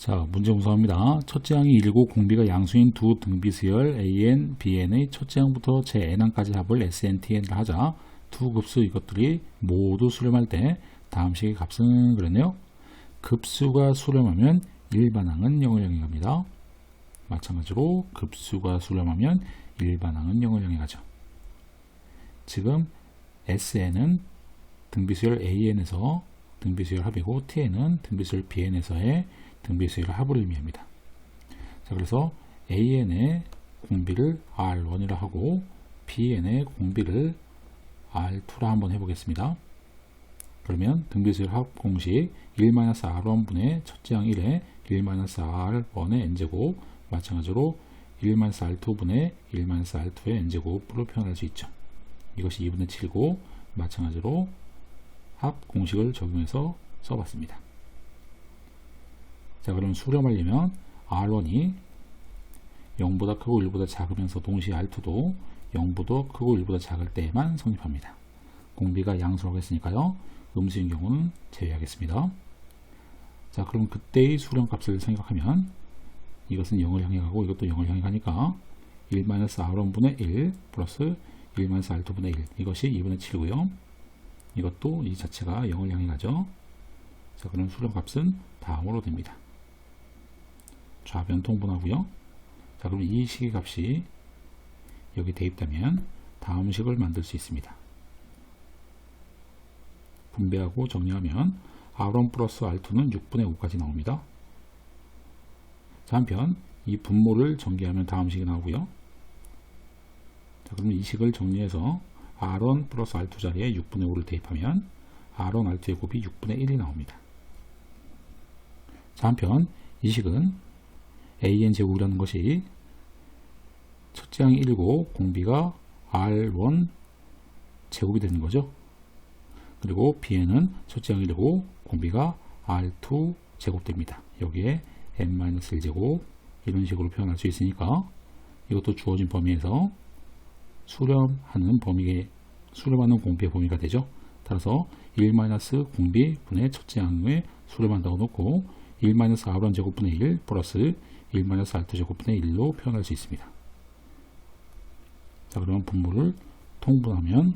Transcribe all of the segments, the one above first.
자, 문제 무서합니다. 첫째 항이 1고 공비가 양수인 두 등비수열 AN, BN의 첫째 항부터 제 N항까지 합을 SNTN을 하자 두 급수 이것들이 모두 수렴할 때 다음 식의 값은 그랬네요. 급수가 수렴하면 일반항은 0을 향해 갑니다. 마찬가지로 급수가 수렴하면 일반항은 0을 향해 가죠. 지금 SN은 등비수열 AN에서 등비수열 합이고 TN은 등비수열 BN에서의 등비수열 합을 의미합니다. 자, 그래서 AN의 공비를 R1이라 하고 BN의 공비를 R2라 한번 해보겠습니다. 그러면 등비수열 합 공식 1-R1분의 첫째 항 1에 1-R1의 n제곱 마찬가지로 1-R2분의 1-R2의 n제곱으로 표현할 수 있죠. 이것이 2분의 7이고 마찬가지로 합 공식을 적용해서 써봤습니다. 자, 그럼 수렴 하려면 R1이 0보다 크고 1보다 작으면서 동시에 R2도 0보다 크고 1보다 작을 때에만 성립합니다. 공비가 양수라고 했으니까요. 음수인 경우는 제외하겠습니다. 자, 그럼 그때의 수렴 값을 생각하면 이것은 0을 향해 가고 이것도 0을 향해 가니까 1-R1분의 1 플러스 1-R2분의 1 이것이 2분의 7이고요. 이것도 이 자체가 0을 향해 가죠. 자, 그럼 수렴 값은 다음으로 됩니다. 좌변 통분하고요. 자, 그럼 이 식의 값이 여기 대입되면 다음 식을 만들 수 있습니다. 분배하고 정리하면 R1 플러스 R2는 6분의 5까지 나옵니다. 자, 한편 이 분모를 전개하면 다음 식이 나오고요. 자, 그러면 이 식을 정리해서 R1 플러스 R2 자리에 6분의 5를 대입하면 R1, R2의 곱이 6분의 1이 나옵니다. 자, 한편 이 식은 AN 제곱이라는 것이 첫째 항이 1고 공비가 R1 제곱이 되는 거죠. 그리고 Bn은 첫째 항이 1이고 공비가 R2 제곱됩니다. 여기에 n-1제곱 이런 식으로 표현할 수 있으니까 이것도 주어진 범위에서 수렴하는 범위에 수렴하는 공비의 범위가 되죠. 따라서 1-공비 분의 첫째 항에 수렴한다고 놓고 1-r1 제곱분의 1 플러스 1-r2 제곱분의 1로 표현할 수 있습니다. 자 그러면 분모를 통분하면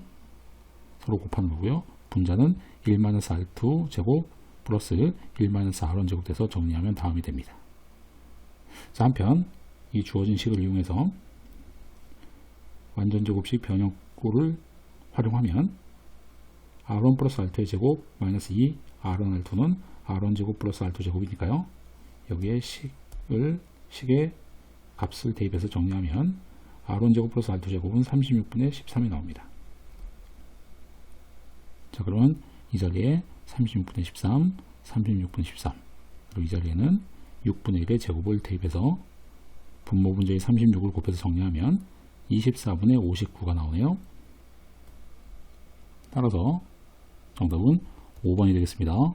서로 곱하는 거고요. 분자는 1-r2 제곱 플러스 1-r1 제곱 돼서 정리하면 다음이 됩니다. 자 한편 이 주어진 식을 이용해서 완전 제곱식 변형구를 활용하면 r1 플러스 r2의 제곱 마이너스 2 r1 r2는 r1 제곱 플러스 r2 제곱이니까요. 여기에 식 을 식의 값을 대입해서 정리하면 r1 제곱 플러스 r2 제곱은 36분의 13이 나옵니다. 자 그러면 이 자리에 36분의 13, 36분의 13 그리고 이 자리에는 6분의 1의 제곱을 대입해서 분모 분자의 36을 곱해서 정리하면 24분의 59가 나오네요. 따라서 정답은 5번이 되겠습니다.